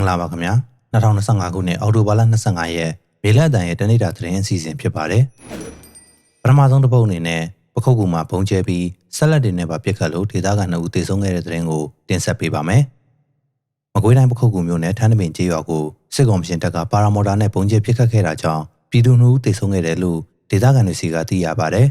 င်္ဂလာပါခင်ဗျာ2025ခုနှစ်အောက်တိုဘာလ25ရက်မေလအတန်ရဲ့တနေ့တာသတင်းအစီအစဉ်ဖြစ်ပါတယ်ပထမဆုံးတစ်ပုတ်အနေနဲ့ပခုတ်ကူမှာဘုံကျဲပြီးဆက်လက်တင်နဲ့ပါပြစ်ခတ်လို့ဒေသခံ2ဦးသေဆုံးခဲ့တဲ့သတင်းကိုတင်ဆက်ပေးပါမယ်မကွေးတိုင်းပခုတ်ကူမြို့နယ်ထန်းတပင်ကျေးရွာကိုစစ်ကောင်ရှင်တပ်ကပါရာမော်တာနဲ့ဘုံကျဲပြစ်ခတ်ခဲ့တာကြောင့်ပြည်သူ2ဦးသေဆုံးခဲ့တယ်လို့ဒေသခံတွေစီကသိရပါတယ်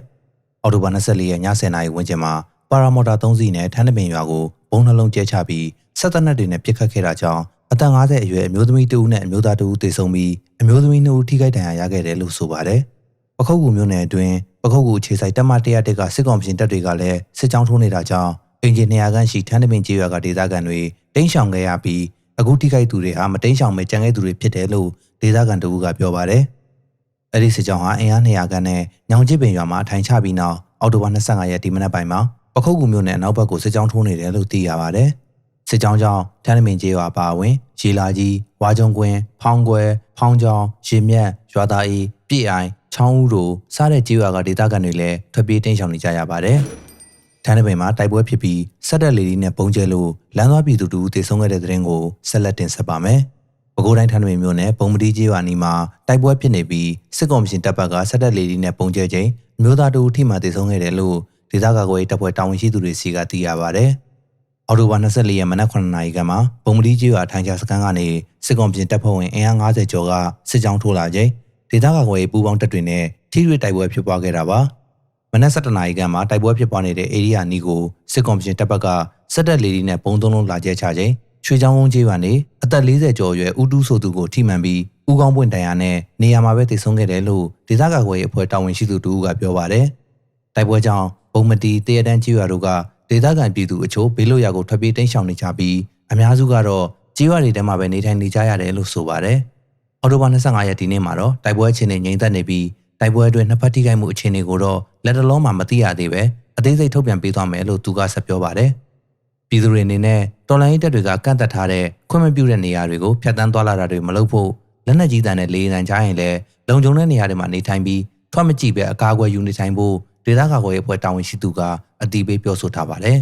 အော်တိုဘာ24ရက်ည10:00နာရီဝန်းကျင်မှာပါရာမော်တာ3စီးနဲ့ထန်းတပင်ရွာကိုဘုံနှလုံးကျဲချပြီးဆက်သက်နက်တွေနဲ့ပြစ်ခတ်ခဲ့တာကြောင့် အသက်50အရွယ်အမျိုးသမီးတဦးနဲ့အမျိုးသားတဦးသေဆုံးပြီးအမျိုးသမီး2ဦးထိခိုက်ဒဏ်ရာရခဲ့တယ်လို့ဆိုပါတယ်။ပခုတ်ကူမြို့နယ်အတွင်းပခုတ်ကူခြေဆိုင်တက်မ100တက်ကစစ်ကောင်ပြင်တပ်တွေကလည်းစစ်ကြောင်းထိုးနေတာကြောင့်အင်ဂျင်နီယာခန့်ရှိထန်းတပင်ကျေးရွာကဒေသခံတွေတိမ်းရှောင်ခဲ့ရပြီးအခုထိခိုက်သူတွေဟာမတိမ်းရှောင်မဲ့ကြံခဲ့သူတွေဖြစ်တယ်လို့ဒေသခံတဦးကပြောပါတယ်။အဲ့ဒီစစ်ကြောင်းဟာအင်အား200ခန့်နဲ့ညောင်ကျစ်ပင်ရွာမှာထိုင်ချပြီးနောက်အော်တိုဘာ25ရက်ဒီမနက်ပိုင်းမှာပခုတ်ကူမြို့နယ်အနောက်ဘက်ကိုစစ်ကြောင်းထိုးနေတယ်လို့သိရပါတယ်။ စစ်ကြောင်းကြောင့်ထန်းတမင်ကျေးရွာပါဝင်ရေလာကြီးဝါကြုံကွင်းဖောင်းကွဲဖောင်းကြောင်ရေမြက်ရွာသားအေးပြည့်အိုင်ချောင်းဦးတို့စတဲ့ကျေးရွာကဒေသခံတွေလည်းထွက်ပြေးတိမ်းရှောင်နေကြရပါတယ်။ထန်းတပင်မှာတိုက်ပွဲဖြစ်ပြီးဆက်တက်လေဒီနဲ့ပုံကျဲလို့လမ်းသွားပြည်သူတူတေဆုံးခဲ့တဲ့တဲ့ရင်ကိုဆက်လက်တင်ဆက်ပါမယ်။ပဲခူးတိုင်းထန်းတပင်မြို့နယ်ပုံမတီကျေးရွာနီမှာတိုက်ပွဲဖြစ်နေပြီးစစ်ကောင်ရှင်တပ်ဘက်ကဆက်တက်လေဒီနဲ့ပုံကျဲခြင်းမျိုးသားတူထိမှတေဆုံးခဲ့တယ်လို့ဒေသကာကွယ်တပ်ဖွဲ့တာဝန်ရှိသူတွေစီကသိရပါတယ်။ အော်တိုဘာ24ရက်မနက်9နာရီကမှပုံမတီးကြီးရွာထိုင်ချစခန်းကနေစစ်ကောင်ပြင်တပ်ဖွဲ့ဝင်အင်အား90ကျော်ကစစ်ကြောင်းထိုးလာချိန်ဒေသကာကွယ်ရေးပူးပေါင်းတပ်တွေနဲ့ထိတွေ့တိုက်ပွဲဖြစ်ပွားခဲ့တာပါမနက်7နာရီကမှတိုက်ပွဲဖြစ်ပွားနေတဲ့ area နီကိုစစ်ကောင်ပြင်တပ်ဘက်ကစက်တက်လေဒီနဲ့ပုံသုံးလုံးလာကျဲချချိန်ရွှေချောင်းဝန်းကြီးကနေအသက်40ကျော်အရွယ်ဦးတူးဆိုသူကိုထိမှန်ပြီးဦးကောင်းပွင့်တန်ရာနဲ့နေရာမှာပဲတည်ဆုံးခဲ့တယ်လို့ဒေသကာကွယ်ရေးအဖွဲ့တာဝန်ရှိသူတူကပြောပါတယ်တိုက်ပွဲကြောင့်ဘုံမတီတရတန်းကြီးရွာတို့က ဒေသခံပြည်သူအချို့ဘေးလွတ်ရာကိုထွက်ပြေးတိမ်းရှောင်နေကြပြီးအများစုကတော့ကြေးရွာတွေထဲမှာပဲနေထိုင်နေကြရတယ်လို့ဆိုပါတယ်။အော်တိုဘာ25ရက်ဒီနေ့မှာတော့တိုက်ပွဲအခြေအနေငြိမ်သက်နေပြီးတိုက်ပွဲအတွင်းနှစ်ဖက်ထိခိုက်မှုအခြေအနေကိုတော့လက်တလုံးမှမသိရသေးပဲအသေးစိတ်ထုတ်ပြန်ပေးသွားမယ်လို့သူကဆက်ပြောပါတယ်။ပြည်သူတွေအနေနဲ့တော်လိုင်းတပ်တွေကကန့်သက်ထားတဲ့ခွင့်မပြုတဲ့နေရာတွေကိုဖျက်ဆီးသွားလာတာတွေမလုပ်ဖို့လက်နက်ကြီးတန်နဲ့လေယာဉ်ကြရင်လည်းလုံခြုံတဲ့နေရာတွေမှာနေထိုင်ပြီးထွက်မကြည့်ပဲအကာအကွယ်ယူနေထိုင်ဖို့ဒေသကာကွယ်ရေးအဖွဲ့တာဝန်ရှိသူက အတီးပေးပြောဆိုထားပါတယ်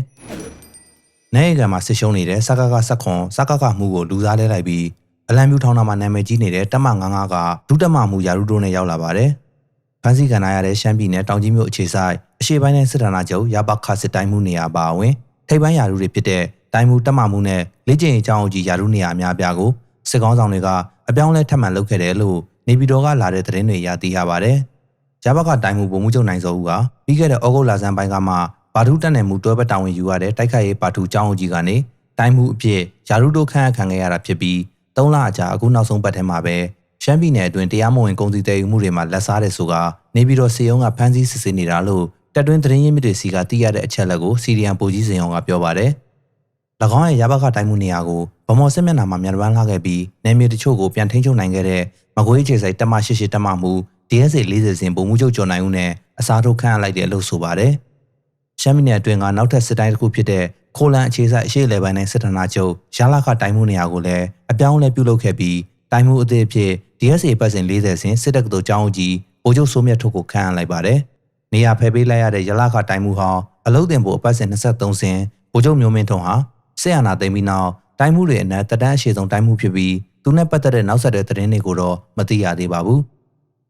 ။နိုင်ရကမှာဆစ်ရှုံးနေတဲ့စကကဆက်ခွန်စကကမှုကိုလူစားလဲလိုက်ပြီးအလံပြူထောင်းတာမှာနာမည်ကြီးနေတဲ့တက်မ99ကဒုတက်မမှုယာရုတို့နဲ့ရောက်လာပါတယ်။ဖန်စီကန်နာရတဲ့ရှမ်းပြည်နယ်တောင်ကြီးမြို့အခြေဆိုင်အရှေ့ပိုင်းနဲ့စစ်ဌာနချုပ်ရပခစစ်တိုင်းမှုနေရာပါဝင်ထိပ်ပိုင်းယာရုတွေဖြစ်တဲ့တိုင်းမှုတက်မမှုနဲ့လက်ကျင်အကြောင်းအကြီးယာရုနေရာအများပြားကိုစစ်ကောင်းဆောင်တွေကအပြောင်းလဲထပ်မံလုပ်ခဲ့တယ်လို့နေပြည်တော်ကလာတဲ့သတင်းတွေရသိရပါတယ်။ရဘကတိုင်းမှုဗိုလ်မှူးချုပ်နိုင်စောဦးကပြီးခဲ့တဲ့ဩဂုတ်လဆန်းပိုင်းကမှ ဘာဒုတက်နယ်မှုတွဲဘက်တာဝန်ယူရတဲ့တိုက်ခိုက်ရေးပါထူကျောင်းအကြီးကနေတိုင်းမှုအဖြစ်ယာရုတို့ခန့်အပ်ခံခဲ့ရတာဖြစ်ပြီး၃လအကြာအခုနောက်ဆုံးပတ်ထဲမှာပဲရှမ်းပြည်နယ်အတွင်းတရားမဝင်ကုန်စည်တည်ယူမှုတွေမှာလက်စားတဲ့ဆိုကနေပြီးတော့စေယုံကဖမ်းဆီးစစ်ဆေးနေတာလို့တက်တွင်းသတင်းရင်းမြစ်တွေစီကသိရတဲ့အချက်လက်ကိုစီရီယံပိုကြီးစင်အောင်ကပြောပါတယ်။၎င်းရဲ့ရဘကတိုင်းမှုနေရာကိုဗမော်စစ်မျက်နှာမှာမြန်ပန်းလာခဲ့ပြီးနယ်မြေတချို့ကိုပြန်ထိန်းချုပ်နိုင်ခဲ့တဲ့မကွေးခြေဆိုင်တက်မရှိရှိတက်မမှု DSA 40စင်ပုံမှုချုပ်ကျော်နိုင်ဦးနဲ့အစားထိုးခန့်အပ်လိုက်တယ်လို့ဆိုပါတယ်။ ရှမ်းပြည်နယ်အတွင်းကနောက်ထပ်စစ်တိုင်းတစ်ခုဖြစ်တဲ့ခိုလန်အခြေစိုက်အရှိလေပိုင်းနဲ့စစ်ဌာနချုပ်ရလာခတိုင်းမှုနေရာကိုလည်းအပြောင်းအလဲပြုလုပ်ခဲ့ပြီးတိုင်းမှုအသစ်အဖြစ် DSA ပတ်စဉ်40စင်စစ်တပ်ကတော်ကျောင်းကြီးဗိုလ်ချုပ်စိုးမြတ်ထုတ်ကိုခန့်အပ်လိုက်ပါတယ်။နေရာဖယ်ပေးလိုက်ရတဲ့ရလာခတိုင်းမှုဟောင်းအလုတ်တင်ဖို့အပတ်စဉ်23စင်ဗိုလ်ချုပ်မျိုးမင်းထွန်းဟာဆက်အာနာသိမ်းပြီးနောက်တိုင်းမှုတွေအနက်တတန်းအရှိဆုံးတိုင်းမှုဖြစ်ပြီးသူနဲ့ပတ်သက်တဲ့နောက်ဆက်တွဲသတင်းတွေကိုတော့မသိရသေးပါဘူး။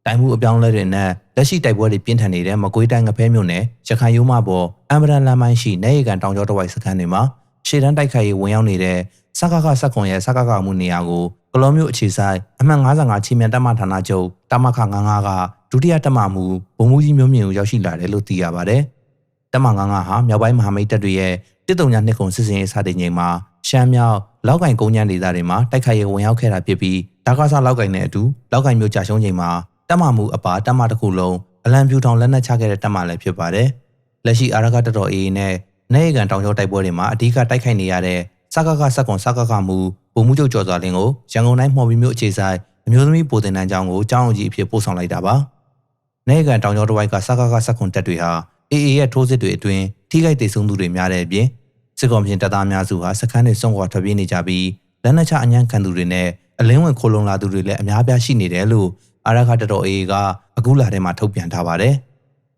တိုင်းမှုအပြောင်းလဲတွေနဲ့လက်ရှိတိုက်ပွဲတွေပြင်းထန်နေတဲ့မကွေးတိုင်းငဖဲမြို့နယ်ရခိုင်ရိုးမပေါ်အမ်ဘရန်လမ်းပိုင်းရှိနေရီကန်တောင်ကျောတဝိုက်စခန်းတွေမှာရှေ့တန်းတိုက်ခိုက်ရေးဝင်ရောက်နေတဲ့စကကစက်ကွန်ရဲ့စကကမှုနေရာကိုကလောမျိုးအခြေဆိုင်အမှတ်55ချီမြန်တပ်မဌာနချုပ်တမခ55ကဒုတိယတပ်မမှုဗိုလ်မှူးကြီးမျိုးမြင့်ကိုရောက်ရှိလာတယ်လို့သိရပါတယ်။တပ်မ55ဟာမြောက်ပိုင်းမဟာမိတ်တပ်တွေရဲ့တစ်တုံညာနှစ်ခုစစ်စင်ရေးစတင်ချိန်မှာရှမ်းမြောက်လောက်ကင်ကုန်းညံဒေသတွေမှာတိုက်ခိုက်ရေးဝင်ရောက်ခဲ့တာဖြစ်ပြီးဒါကစားလောက်ကင်နဲ့အတူလောက်ကင်မျိုးကြာရှုံးချိန်မှာ တက်မှမှုအပါတက်မှတစ်ခုလုံးအလံပြူထောင်လက်နက်ချခဲ့တဲ့တက်မှလည်းဖြစ်ပါတယ်။လက်ရှိအာရကတတော်အေးနဲ့နေကန်တောင်ကျောတိုက်ပွဲတွေမှာအဓိကတိုက်ခိုက်နေရတဲ့စကကစက်ကွန်စကကမှုဗိုလ်မှူးချုပ်ကျော်စွာလင်းကိုရန်ကုန်တိုင်းမှော်ပြီးမြို့အခြေဆိုင်အမျိုးသမီးပိုတင်တန်းကျောင်းကိုကျောင်းကြီးအဖြစ်ပို့ဆောင်လိုက်တာပါ။နေကန်တောင်ကျောတဝိုက်ကစကကစက်ကွန်တက်တွေဟာအေအေရဲ့ထိုးစစ်တွေအတွင်းထိခိုက်ဒေဆုံးသူတွေများတဲ့အပြင်စစ်ကောင်ပြင်တပ်သားများစုဟာစခန်းတွေစွန့်ခွာထွက်ပြေးနေကြပြီးလက်နက်ချအညံ့ခံသူတွေနဲ့အလင်းဝင်ခိုလုံလာသူတွေလည်းအများပြားရှိနေတယ်လို့ အာရခတတော်အေးကအခုလာထဲမှာထုတ်ပြန်ထားပါတယ်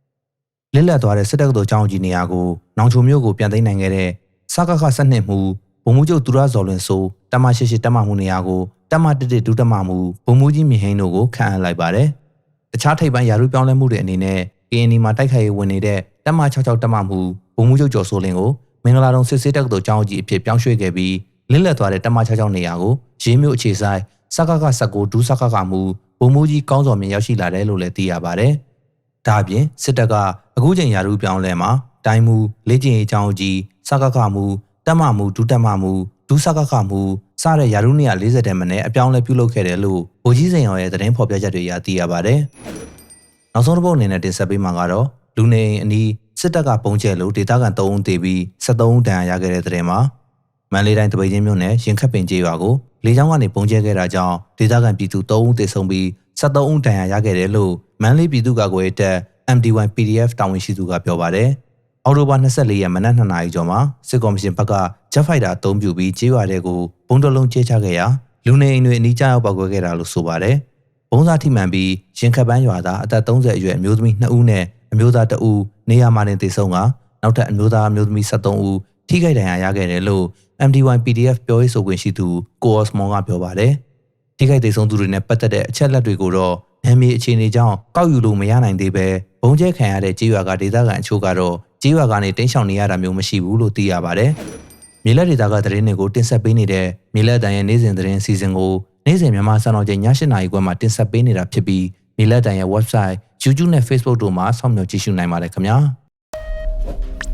။လစ်လက်သွားတဲ့စစ်တပ်ကတော်ကျောင်းကြီးနေရာကိုနောင်ချုံမြို့ကိုပြန်သိမ်းနိုင်ခဲ့တဲ့စကခစနစ်မှုဗိုလ်မှူးချုပ်သူရဇော်လွင်ဆိုတမ88တက်မှမှုနေရာကိုတမ11ဒုတက်မှမှုဗိုလ်မှူးကြီးမြဟင်းတို့ကိုခန့်အပ်လိုက်ပါတယ်။တခြားထိပ်ပိုင်းယာရုပြောင်းလဲမှုတွေအနေနဲ့ KNI မှာတိုက်ခိုက်ရေးဝင်နေတဲ့တမ66တက်မှမှုဗိုလ်မှူးချုပ်ကျော်စိုးလင်းကိုမင်္ဂလာတုံစစ်စစ်တပ်ကတော်ကျောင်းကြီးအဖြစ်ပြောင်းရွှေ့ခဲ့ပြီးလစ်လက်သွားတဲ့တမ66နေရာကိုရေးမြို့အခြေဆိုင် စကက19ဒုစကကမှုဗိုလ်မှူးကြီးကောင်းစော်မြင့်ရောက်ရှိလာတယ်လို့လည်းသိရပါတယ်။ဒါအပြင်စစ်တပ်ကအခုချိန်ယာရုပြောင်းလဲမှာတိုင်းမှုလေ့ကျင့်ရေးကျောင်းကြီးစကကမှုတက်မမှုဒုတက်မမှုဒုစကကမှုစတဲ့ယာရုနေရာ40တဲမနဲ့အပြောင်းလဲပြုလုပ်ခဲ့တယ်လို့ဗိုလ်ကြီးစိန်ရော်ရဲ့သတင်းဖော်ပြချက်တွေအရသိရပါတယ်။နောက်ဆုံးတစ်ပုတ်အနေနဲ့တင်ဆက်ပေးမှာကတော့လူနေအိမ်အနီးစစ်တပ်ကပုံကျဲလို့ဒေသခံ3ဦးသေပြီး73ဦးဒဏ်ရာရခဲ့တဲ့တဲ့ထဲမှာမန္တလေးတိုင်းတပိတ်ချင်းမြို့နယ်ရင်ခတ်ပင်ကျေးရွာကို လေကြောင်းကနေပုံကျဲခဲ့တာကြောင့်ဒေသခံပြည်သူ3ဦးသေဆုံးပြီး73ဦးဒဏ်ရာရခဲ့တယ်လို့မန္တလေးပြည်သူ့ကာကွယ်ရေးတပ် MD1 PDF တာဝန်ရှိသူကပြောပါတယ်။အော်တိုဘာ24ရက်မနက်2နာရီကျော်မှာစစ်ကော်မရှင်ဘက်ကဂျက်ဖိုက်တာအသုံးပြုပြီးကျေးရွာတွေကိုဘုံတလုံးကျဲချခဲ့ရာလူနေအိမ်တွေအနီးကျရောက်ပောက်ကွဲခဲ့တာလို့ဆိုပါတယ်။ဘုံစားထိမှန်ပြီးရင်ခတ်ပန်းရွာသားအသက်30အရွယ်အမျိုးသမီး2ဦးနဲ့အမျိုးသား2ဦးနေရာမှာတင်သေဆုံးကနောက်ထပ်အမျိုးသားအမျိုးသမီး73ဦး ထိခိုက်ဒဏ်ရာရခဲ့တယ်လို့ MD1 PDF ပြောရေးဆိုခွင့်ရှိသူကိုအော့စမွန်ကပြောပါတယ်။ထိခိုက်ဒေဆုံးသူတွေနဲ့ပတ်သက်တဲ့အချက်လက်တွေကိုတော့နာမည်အခြေအနေကြောင့်ကောက်ယူလို့မရနိုင်သေးပဲဘုံကျဲခံရတဲ့ကြေးရွာကဒေသခံအချို့ကတော့ကြေးရွာကနေတင်းရှောင်နေရတာမျိုးမရှိဘူးလို့သိရပါတယ်။မြေလက်ဒေသကသတင်းတွေကိုတင်ဆက်ပေးနေတဲ့မြေလက်တန်ရဲ့နေ့စဉ်သတင်းစီစဉ်ကိုနေ့စဉ်မြန်မာစံတော်ချိန်ည8:00နာရီခွဲမှာတင်ဆက်ပေးနေတာဖြစ်ပြီးမြေလက်တန်ရဲ့ website, YouTube နဲ့ Facebook တို့မှာစောင့်မျှော်ကြည့်ရှုနိုင်ပါတယ်ခင်ဗျာ။